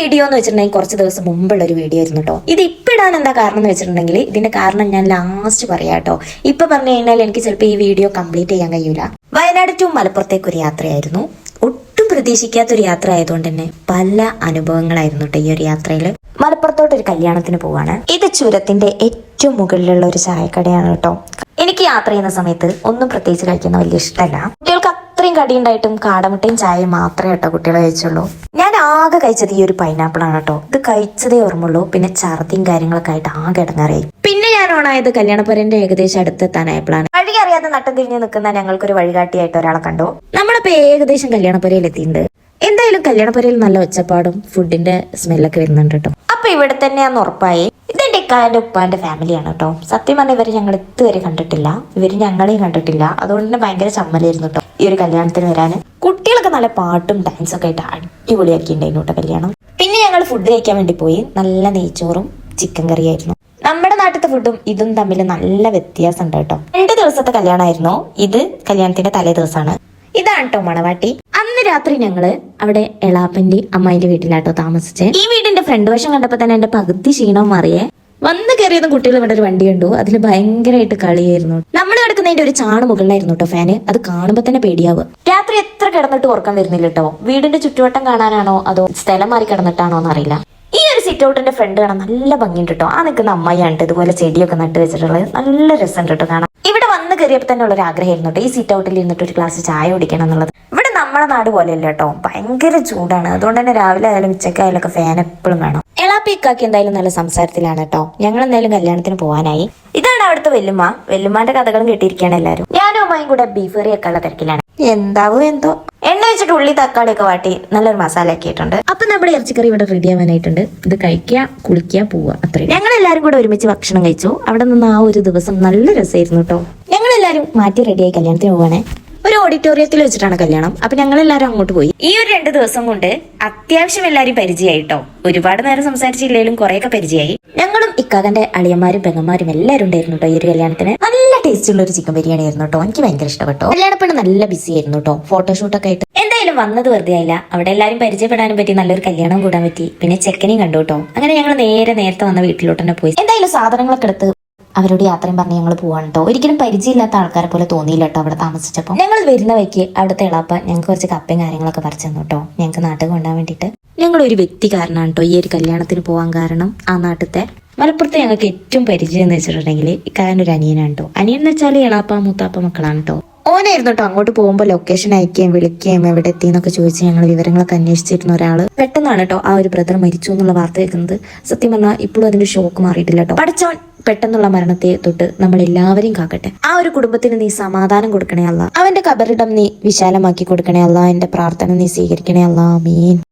Video എന്ന് വെച്ചിട്ടുണ്ടെങ്കിൽ കുറച്ച് ദിവസം മുമ്പുള്ള ഒരു വീഡിയോ ആയിരുന്നു കേട്ടോ ഇത് ഇപ്പം ഇടാൻ എന്താ കാരണം എന്ന് വെച്ചിട്ടുണ്ടെങ്കിൽ ഇതിന്റെ കാരണം ഞാൻ ലാസ്റ്റ് പറയാം കേട്ടോ ഇപ്പൊ പറഞ്ഞു കഴിഞ്ഞാൽ എനിക്ക് ചിലപ്പോൾ ഈ വീഡിയോ കംപ്ലീറ്റ് ചെയ്യാൻ കഴിയൂല. വയനാട് ടു മലപ്പുറത്തേക്ക് ഒരു യാത്രയായിരുന്നു. ഒട്ടും പ്രതീക്ഷിക്കാത്ത ഒരു യാത്ര ആയതുകൊണ്ട് തന്നെ പല അനുഭവങ്ങളായിരുന്നു കേട്ടോ ഈ ഒരു യാത്രയിൽ മലപ്പുറത്തോട്ട് ഒരു കല്യാണത്തിന് പോവാണ്. ഇത് ചുരത്തിന്റെ ഏറ്റവും മുകളിലുള്ള ഒരു ചായക്കടയാണ് കേട്ടോ എനിക്ക് യാത്ര ചെയ്യുന്ന സമയത്ത് ഒന്നും പ്രത്യേകിച്ച് കഴിക്കുന്ന വലിയ ഇഷ്ടമല്ല കുട്ടികൾക്ക് അത്രയും കടിയുണ്ടായിട്ടും കാടമുട്ടയും ചായയും മാത്രമേ കേട്ടോ കുട്ടികളെ കഴിച്ചുള്ളൂ. ഞാൻ ആകെ കഴിച്ചത് ഈ ഒരു പൈനാപ്പിൾ ആണ് കേട്ടോ. ഇത് കഴിച്ചതേ ഓർമ്മയുള്ളൂ. പിന്നെ ഛർദിയും കാര്യങ്ങളൊക്കെ ആയിട്ട് ആകെ ഇടങ്ങാറായി. പിന്നെ ഞാൻ ഓണായത് കല്യാണപ്പരന്റെ ഏകദേശം അടുത്തെത്താനായപ്പോഴാണ്. വഴി അറിയാതെ നട്ടം തിരിഞ്ഞ് നിൽക്കുന്ന ഞങ്ങൾക്കൊരു വഴികാട്ടിയായിട്ട് ഒരാളെ കണ്ടു. നമ്മളിപ്പോ ഏകദേശം കല്യാണപ്പുരയിൽ എത്തിയിട്ടുണ്ട്. എന്തായാലും കല്യാണപ്പുരയിൽ നല്ല ഒച്ചപ്പാടും ഫുഡിന്റെ സ്മെല്ലൊക്കെ വരുന്നുണ്ട് കേട്ടോ. അപ്പൊ ഇവിടെ തന്നെയാന്ന് ഉറപ്പായി. ഇതെന്റെ ഇക്കാന്റെ ഉപ്പാന്റെ ഫാമിലിയാണ് കേട്ടോ. സത്യം പറഞ്ഞ ഇവരെ ഞങ്ങൾ ഇതുവരെ കണ്ടിട്ടില്ല. ഇവർ ഞങ്ങളെയും കണ്ടിട്ടില്ല. അതുകൊണ്ട് തന്നെ ഭയങ്കര ചമ്മലായിരുന്നു കേട്ടോ ഈ ഒരു കല്യാണത്തിന് വരാന്. കുട്ടികളൊക്കെ നല്ല പാട്ടും ഡാൻസും ഒക്കെ ആയിട്ട് അടിപൊളിയാക്കിയിട്ടുണ്ടായിരുന്നു കേട്ടോ കല്യാണം. പിന്നെ ഞങ്ങൾ ഫുഡ് കഴിക്കാൻ വേണ്ടി പോയി. നല്ല നെയ്ച്ചോറും ചിക്കൻ കറിയായിരുന്നു നമ്മുടെ നാട്ടിലത്തെ ഫുഡും ഇതും തമ്മിൽ നല്ല വ്യത്യാസം ഉണ്ട് കേട്ടോ. രണ്ട് ദിവസത്തെ കല്യാണമായിരുന്നു. ഇത് കല്യാണത്തിന്റെ തലേ ദിവസമാണ്. ഇതാണ് കേട്ടോ മണവാട്ടി. അന്ന് രാത്രി ഞങ്ങൾ അവിടെ എളാപ്പന്റെ അമ്മായിന്റെ വീട്ടിലാട്ടോ താമസിച്ചേ. ഈ വീടിന്റെ ഫ്രണ്ട് വശം കണ്ടപ്പോ തന്നെ എന്റെ പകുതി ക്ഷീണം മാറിയേ. വന്ന് കയറിയത് കുട്ടികൾ ഇവിടെ ഒരു വണ്ടി കണ്ടു. അതിൽ ഭയങ്കരമായിട്ട് കളിയായിരുന്നു. നമ്മൾ കിടക്കുന്നതിന്റെ ഒരു ചാണ് മുകളിലായിരുന്നു കേട്ടോ ഫാന് അത് കാണുമ്പോ തന്നെ പേടിയാവുക. കിടന്നിട്ട് ഉറക്കം വരുന്നില്ല കേട്ടോ. വീടിന്റെ ചുറ്റുവട്ടം കാണാനാണോ അതോ സ്ഥലം മാറി കിടന്നിട്ടാണോ എന്നറിയില്ല. ഈ ഒരു സിറ്റ് ഔട്ടിന്റെ ഫ്രണ്ട് കാണാൻ നല്ല ഭംഗിയുണ്ട് കേട്ടോ. ആ നിൽക്കുന്ന അമ്മയാണ് ഇതുപോലെ ചെടിയൊക്കെ നട്ട് വെച്ചിട്ടുള്ളത്. നല്ല രസമുണ്ട് കേട്ടോ കാണാൻ. ഇവിടെ വന്ന് കയറിയപ്പോൾ തന്നെ ഉള്ള ഒരു ആഗ്രഹമായിരുന്നു കേട്ടോ. ഈ സിറ്റ് ഔട്ടിൽ ഇരുന്നിട്ട് ഒരു ഗ്ലാസ് ചായ കുടിക്കണം എന്നുള്ളത്. ഇവിടെ നമ്മുടെ നാട് പോലെയല്ല കേട്ടോ. ഭയങ്കര ചൂടാണ്. അതുകൊണ്ട് തന്നെ രാവിലെ ആയാലും ഉച്ചക്കായാലും ഒക്കെ ഫാൻ എപ്പോഴും വേണം എളാപ്പിക്കാക്കി എന്തായാലും നല്ല സംസാരത്തിലാണ് കേട്ടോ. ഞങ്ങൾ എന്തായാലും കല്യാണത്തിന് പോകാനായി ഇതാണ് അവിടുത്തെ വെല്ലുമ്മ. വെല്ലുമ്മാന്റെ കഥകളും കേട്ടിരിക്കുകയാണ് എല്ലാവരും. ഞാനും അമ്മയും കൂടെ ബീഫ് കറിയൊക്കെ ഉള്ള തിരക്കിലാണ്. എന്താവും എന്തോ. എണ്ണ വെച്ചിട്ട് ഉള്ളി തക്കാളി ഒക്കെ വാട്ടി നല്ലൊരു മസാല ആക്കിയിട്ടുണ്ട്. അപ്പൊ നമ്മുടെ ഇറച്ചിക്കറി ഇവിടെ റെഡി ആവാനായിട്ടുണ്ട്. ഇത് കഴിക്കുക കുളിക്കുക പോവുക. അത്രയും ഞങ്ങൾ എല്ലാവരും കൂടെ ഒരുമിച്ച് ഭക്ഷണം കഴിച്ചു. അവിടെ നിന്ന് ആ ഒരു ദിവസം നല്ല രസമായിരുന്നു കേട്ടോ. ഞങ്ങൾ എല്ലാവരും മാറ്റി റെഡിയായി കല്യാണത്തിന് പോവാണേ. ഒരു ഓഡിറ്റോറിയത്തിൽ വെച്ചിട്ടാണ് കല്യാണം. അപ്പൊ ഞങ്ങൾ എല്ലാവരും അങ്ങോട്ട് പോയി. ഈ ഒരു രണ്ട് ദിവസം കൊണ്ട് അത്യാവശ്യം എല്ലാവരും പരിചയമായിട്ടോ ഒരുപാട് നേരം സംസാരിച്ചില്ലെങ്കിലും കുറെയൊക്കെ പരിചയമായി. ഞങ്ങളും ഇക്കാകന്റെ അളിയന്മാരും പെങ്ങന്മാരും എല്ലാവരും ഉണ്ടായിരുന്നു കേട്ടോ ഈ ഒരു കല്യാണത്തിന്. ടേസ്റ്റ് ഉള്ള ഒരു ചിക്കൻ ബിരിയാണി ആയിരുന്നു കേട്ടോ. എനിക്ക് ഭയങ്കര ഇഷ്ടപ്പെട്ടു. കല്യാണപ്പെണ് നല്ല ബിസി ആയിരുന്നു കേട്ടോ. ഫോട്ടോഷൂട്ടൊക്കെ ആയിട്ട്. എന്തായാലും വന്നത് വെറുതെ ആയില്ല. അവിടെ എല്ലാവരും പരിചയപ്പെടാനും പറ്റി നല്ലൊരു കല്യാണം കൂടാൻ പറ്റി. പിന്നെ ചെക്കനെയും കണ്ടു കേട്ടോ. അങ്ങനെ ഞങ്ങൾ നേരെ നേരത്തെ വന്ന വീട്ടിലോട്ട് തന്നെ പോയി. എന്തായാലും സാധനങ്ങളൊക്കെ എടുത്ത് അവരോട് യാത്രയും പറഞ്ഞ് ഞങ്ങൾ പോവാണ് കേട്ടോ. ഒരിക്കലും പരിചയമില്ലാത്ത ആൾക്കാരെ പോലെ തോന്നിയില്ല കേട്ടോ അവിടെ താമസിച്ചപ്പോൾ ഞങ്ങൾ വരുന്ന വഴിക്ക് അവിടുത്തെ ഇളാപ്പ ഞങ്ങൾക്ക് കുറച്ച് കപ്പയും കാര്യങ്ങളൊക്കെ പറിച്ചു തന്നു കേട്ടോ. ഞങ്ങൾക്ക് നാട്ടിൽ കൊണ്ടുപോകാൻ വേണ്ടിയിട്ട്. ഞങ്ങളൊരു വ്യക്തി കാരണമാണ് കേട്ടോ ഈ ഒരു കല്യാണത്തിന് പോകാൻ കാരണം ആ നാട്ടിലത്തെ മലപ്പുറത്ത് ഞങ്ങൾക്ക് ഏറ്റവും പരിചയം എന്ന് വെച്ചിട്ടുണ്ടെങ്കിൽ ഇക്കാരന്റെ ഒരു അനിയനാണ് കേട്ടോ അനിയൻ എന്ന് വെച്ചാൽ ഇളാപ്പ മൂത്താപ്പ മക്കളാണ് കേട്ടോ ഓനായിരുന്നു കേട്ടോ അങ്ങോട്ട് പോകുമ്പോൾ ലൊക്കേഷൻ അയക്കുകയും വിളിക്കുകയും എവിടെ എത്തി എന്നൊക്കെ ചോദിച്ച് ഞങ്ങൾ വിവരങ്ങളൊക്കെ അന്വേഷിച്ചിരുന്ന ഒരാൾ പെട്ടെന്നാണ് കേട്ടോ ആ ഒരു ബ്രദർ മരിച്ചു എന്നുള്ള വാർത്ത കേൾക്കുന്നത്. സത്യം പറഞ്ഞാൽ ഇപ്പോഴും അതിന്റെ ഷോക്ക് മാറിയിട്ടില്ല കേട്ടോ പഠിച്ചോൺ പെട്ടെന്നുള്ള മരണത്തെ തൊട്ട് നമ്മൾ എല്ലാവരെയും കാക്കട്ടെ. ആ ഒരു കുടുംബത്തിന് നീ സമാധാനം കൊടുക്കണേ അല്ല. അവന്റെ കബറിടം നീ വിശാലമാക്കി കൊടുക്കണേ അല്ല. എന്റെ പ്രാർത്ഥന നീ സ്വീകരിക്കണേ അല്ല. മീൻ